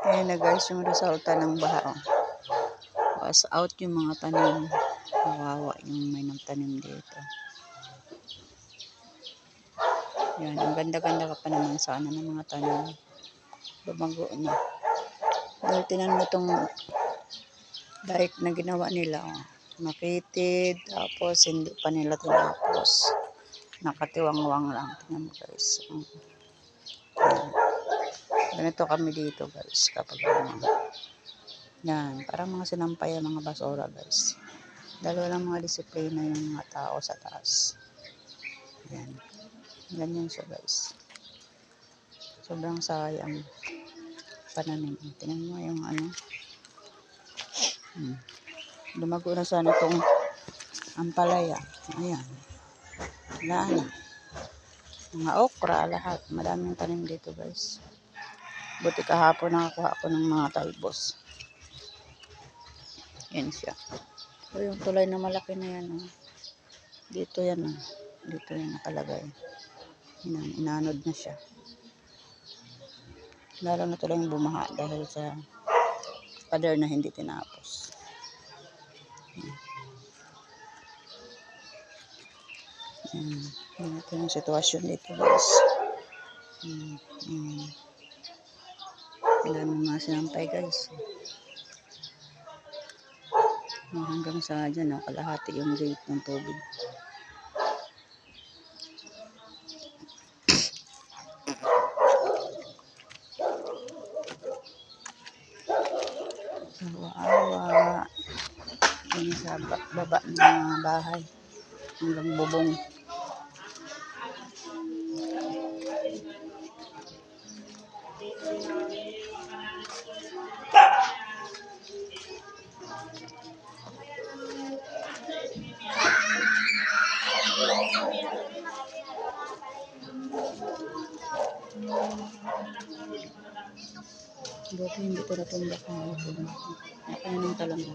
Ayan na guys, yung resulta ng baha. Oh. Was out yung mga tanim. Kawawa yung may nagtanim dito. Yan, ang ganda-ganda ka pa naman sana ng mga tanim. Lumago na. Dahil tinan mo itong dike na ginawa nila. Oh. Makitid, tapos hindi pa nila tinapos. Nakatiwangwang lang. Tingnan mo guys. Yan. Ganito kami dito guys kapag ano. Yan, parang mga sinampay ang mga basura guys. Dalawa lang mga disiplina yung mga tao sa taas. Yan. Ganyan siya guys. Sobrang sayang pananim. Tingnan mo yung ano. Hmm. Lumago na sana itong ampalaya. Ayan. Wala na. Mga okra, lahat. Madaming tanim dito guys. Buti kahapon nakakuha ako ng mga talbos. Yan siya. So, yung tulay na malaki na yan. Oh. Dito yan. Oh. Dito yan nakalagay. Inan inanod na siya. Lalo na tuloy yung bumaha dahil sa pader na hindi tinapos. Yan. Yan ito yung sitwasyon dito guys. Hmm. Hmm. Daming mga sinampay guys. Yan, hanggang sa dyan, oh, kalahati yung gate ng tubig. Awa-awa. Yan sa ba- baba ng bahay. Hanggang bubong. Buti hindi ko natumbak ng ibon. Nakainin talaga.